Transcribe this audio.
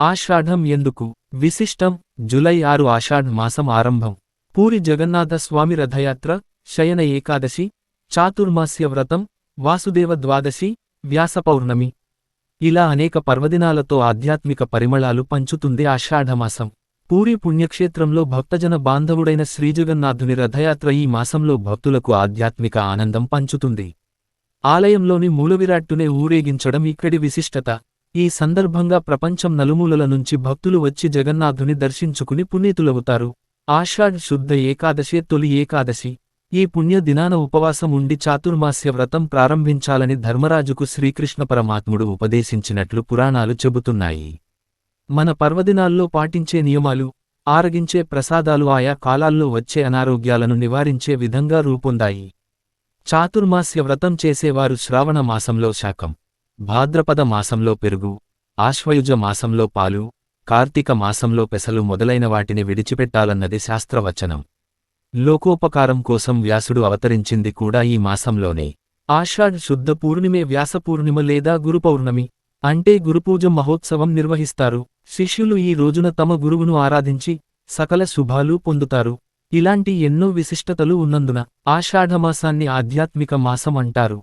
ఆషాఢం ఎందుకు? విశిష్టం జులై ఆరు ఆషాఢ మాసం ఆరంభం. పూరి జగన్నాథ స్వామి రథయాత్ర శయన ఏకాదశి చాతుర్మాస్య వ్రతం వాసుదేవ ద్వాదశి వ్యాస పౌర్ణమి. ఇలా అనేక పర్వదినాలతో ఆధ్యాత్మిక పరిమళాలు పంచుతుంది ఆషాఢమాసం పూరి పుణ్యక్షేత్రంలో భక్తజన బాంధవుడైన శ్రీజగన్నాథుని రథయాత్ర ఈ మాసంలో భక్తులకు ఆధ్యాత్మిక ఆనందం పంచుతుంది. ఆలయంలోని మూలవిరాట్టునే ఊరేగించడం ఇక్కడి విశిష్టత. ఈ సందర్భంగా ప్రపంచం నలుమూలల నుంచి భక్తులు వచ్చి జగన్నాథుని దర్శించుకుని పునీతులవుతారు. ఆషాఢ్ శుద్ధ ఏకాదశి తొలి ఏకాదశి. ఈ పుణ్య దినాన ఉపవాసం ఉండి చాతుర్మాస్య వ్రతం ప్రారంభించాలని ధర్మరాజుకు శ్రీకృష్ణ పరమాత్ముడు ఉపదేశించినట్లు పురాణాలు చెబుతున్నాయి. మన పర్వదినాల్లో పాటించే నియమాలు ఆరగించే ప్రసాదాలు ఆయా కాలాల్లో వచ్చే అనారోగ్యాలను నివారించే విధంగా రూపొందాయి. చాతుర్మాస్య వ్రతం చేసేవారు శ్రావణ మాసంలో శాకం భాద్రపద మాసంలో పెరుగు ఆశ్వయుజ మాసంలో పాలు కార్తీక మాసంలో పెసలు మొదలైన వాటిని విడిచిపెట్టాలన్నది శాస్త్రవచనం. లోకోపకారం కోసం వ్యాసుడు అవతరించింది కూడా ఈ మాసంలోనే. ఆషాఢ్ శుద్ధ పూర్ణిమే వ్యాస పూర్ణిమ లేదా గురుపౌర్ణమి అంటే గురుపూజ మహోత్సవం నిర్వహిస్తారు. శిష్యులు ఈ రోజున తమ గురువును ఆరాధించి సకల శుభాలు పొందుతారు. ఇలాంటి ఎన్నో విశిష్టతలు ఉన్నందున ఆషాఢమాసాన్ని ఆధ్యాత్మిక మాసం అంటారు.